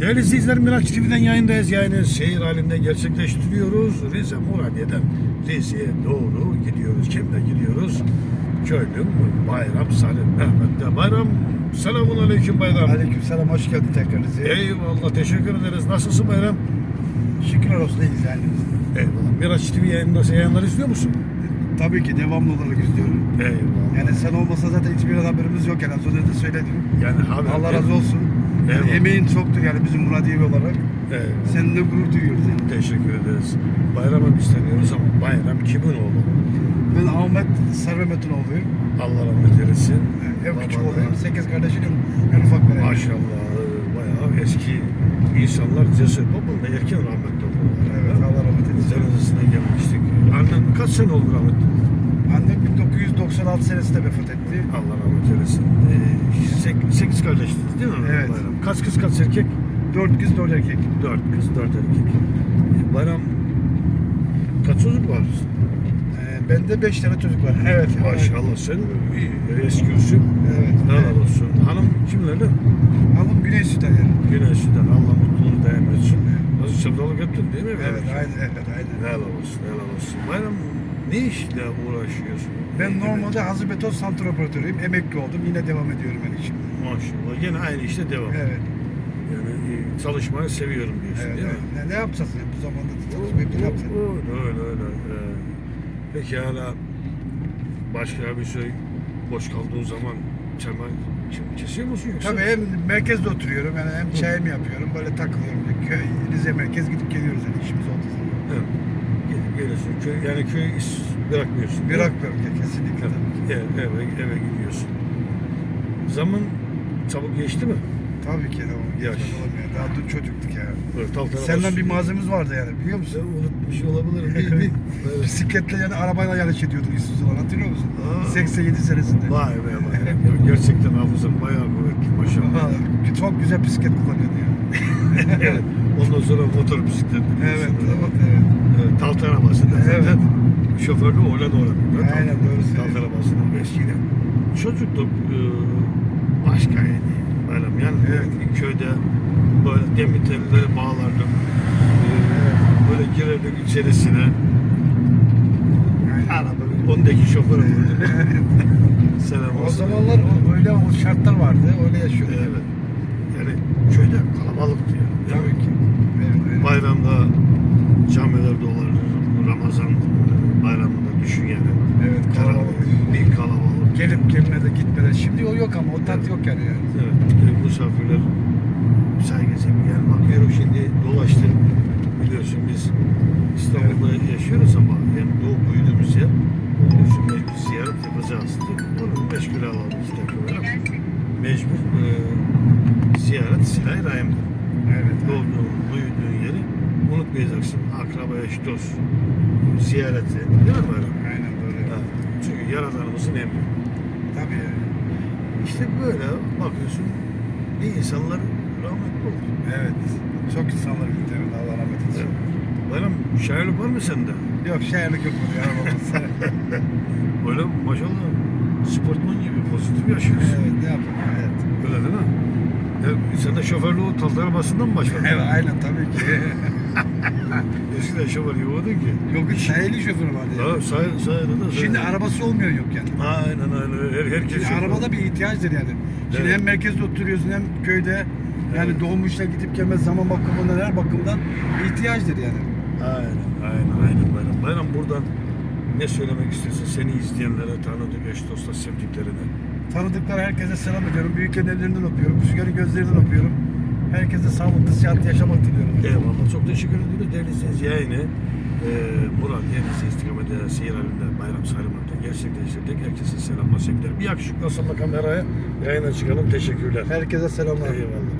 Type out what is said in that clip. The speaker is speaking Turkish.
Değerli izleyiciler Miraç TV'den yayındayız. Yayını seyir halinde gerçekleştiriyoruz. Rize Muradiye'den Rize'ye doğru gidiyoruz. Kimle gidiyoruz? Köylüm Bayram Salim Mehmet'te. Bayram selamun aleyküm Bayram. Aleykümselam hoş geldin tekrar Rize'ye. Eyvallah teşekkür ederiz. Nasılsın Bayram? Şükürler olsun iyiyiz yani. Eyvallah. Miraç TV yayında yayınları izliyor musun? Tabii ki devamlı olarak izliyorum. Eyvallah. Yani sen olmasa zaten hiçbir haberimiz yok yani az önce de söyledim. Yani haber. Allah razı olsun. Eyvallah. emeğin çoktur yani bizim Muradiyevi olarak. Eyvallah. Seninle gurur duyuyoruz yani. Teşekkür ederiz. Bayram'a biz tanıyoruz ama Bayram kimin oğlu? Ben Ahmet Servemet'in oğluyum. Allah rahmet eylesin. En küçük Babana- oğluyum. Sekiz kardeşin en ufak bir Maşallah bayağı eski insanlar cesur. Babam da erken rahmetli oldu. Evet Allah rahmet eylesin. Cenazesine gelmiştik. Annen kaç sene oldu rahmetli? Annem 1996 senesinde vefat etti. Allah rahmet eylesin. Ee, sek- sekiz kardeştiniz değil mi? Evet. Bayram? Kaç kız kaç erkek? Dört kız dört erkek. Dört kız dört erkek. Ee, Bayram kaç çocuk var? Ee, bende beş tane çocuk var. Evet. Maşallah sen iyi. Evet. Helal olsun. Hanım kimlerle? Hanım Güney Süt'ten yani. Güneş'ten Allah mutluluğunu daim etsin. Nasıl sevdalık ettin değil mi? Evet, aynen, evet, aynen. Helal olsun, helal olsun. Bayram ne işle uğraşıyorsun? Ben normalde hazır beton santra operatörüyüm. Emekli oldum. Yine devam ediyorum ben işim. Maşallah. Yine aynı işte devam. Evet. Yani e, çalışmayı seviyorum diyorsun evet, değil evet. mi? Ne, ne yapacağız ya? Bu zamanda da çalışmayıp ne yapacağız? Öyle öyle öyle. Ee, peki hala başka bir şey boş kaldığın zaman çama ç- kesiyor musun yoksa? Tabii hem merkezde oturuyorum yani hem çayımı yapıyorum. Böyle takılıyorum. Köy, Rize merkez gidip geliyoruz yani işimiz olduğu zaman. Evet. Köy, yani köy iş bırakmıyorsun. Bırakmıyorum ki kesinlikle. Tabii eve, eve, gidiyorsun. Zaman çabuk geçti mi? Tabii ki. O Yaş. ya? Daha dün çocuktuk ya. Böyle tal tarafa Senden bir sürüyor. malzememiz vardı yani biliyor musun? Unutmuş olabilirim. Bir, bir. Evet. Bisikletle yani arabayla yarış ediyorduk Isuzu'dan hatırlıyor musun? Aa. 87 senesinde. Vay be vay. be. Ya Gerçekten hafızam bayağı kuvvetli maşallah. Çok güzel bisiklet kullanıyordu ya. evet. Ondan sonra motor bisiklet. Evet, evet, evet. Talt arabasında Evet. zaten şoförlüğü öyle doğru. Aynen, doğru Talt arabasında eskiden. Çocukluk e, başkaydı. Böyle yani Evet. köyde böyle demir telleri bağlardık. E, böyle girerdik içerisine. Araba ondaki şoför olurdu. Selam O olsun. zamanlar o- öyle o şartlar vardı, öyle yaşıyorduk. Evet. Yani köyde kalabalıktı yani. mi? Tabii ki. Evet, evet. Bayramda camiler dolar. Ramazan bayramında düşün yani. Evet, Kalabalık. Bir kalabalık. Gelip gelmeye de gitmeden. Şimdi o yok ama o tat yok yani. yani. Evet. e, misafirler saygısı yani bakıyorum şimdi dolaştım biliyorsun biz İstanbul'da yaşıyoruz ama ziyaret silah-ı rahimdir. Evet. Doğduğun, büyüdüğün yeri unutmayacaksın. Akraba, eş, dost ziyareti. Değil mi böyle? Aynen doğru. Ha, Çünkü Yaradanımızın emri. Tabii. İşte böyle bakıyorsun iyi insanlar rahmetli oldu. Evet. Çok insanlar gitti. Evet. Allah rahmet eylesin. Bayram şairlik var mı sende? Yok şairlik yok burada ya babası. Böyle maşallah sportman gibi pozitif yaşıyorsun. evet ne yapalım hayat. Öyle değil mi? Sen de şoförlüğü taltar arabasından mı başladın? Evet aynen tabii ki. Eskiden şoför yoğurdun ki. yok şairlik şoförü vardı ya. Ha, say, sayede de Şimdi arabası olmuyor yok yani. Aynen aynen. Her, herkes Şimdi şoför. arabada bir ihtiyaçtır yani. Şimdi Evet. hem merkezde oturuyorsun hem köyde yani Evet. doğmuşla gidip gelme zaman bakımından her bakımdan ihtiyaçtır yani. Aynen, aynen, aynen bayram. Bayram buradan ne söylemek istiyorsun seni izleyenlere, tanıdık eş dosta, sevdiklerine? Tanıdıklar herkese selam ediyorum. Büyüklerin ellerinden öpüyorum. Küçüklerin gözlerinden öpüyorum. Herkese sağlıklı, sıhhatli yaşamak diliyorum. Eyvallah. Çok teşekkür ediyoruz. Değerli izleyicilerimiz yayını e, Murat Yenisi istikameti seyir halinde Bayram Sarımar'da gerçekleştirdik. Herkese selamlar sevgiler. Bir yakışıklı salla kameraya yayına çıkalım. Teşekkürler. Herkese selamlar. Eyvallah.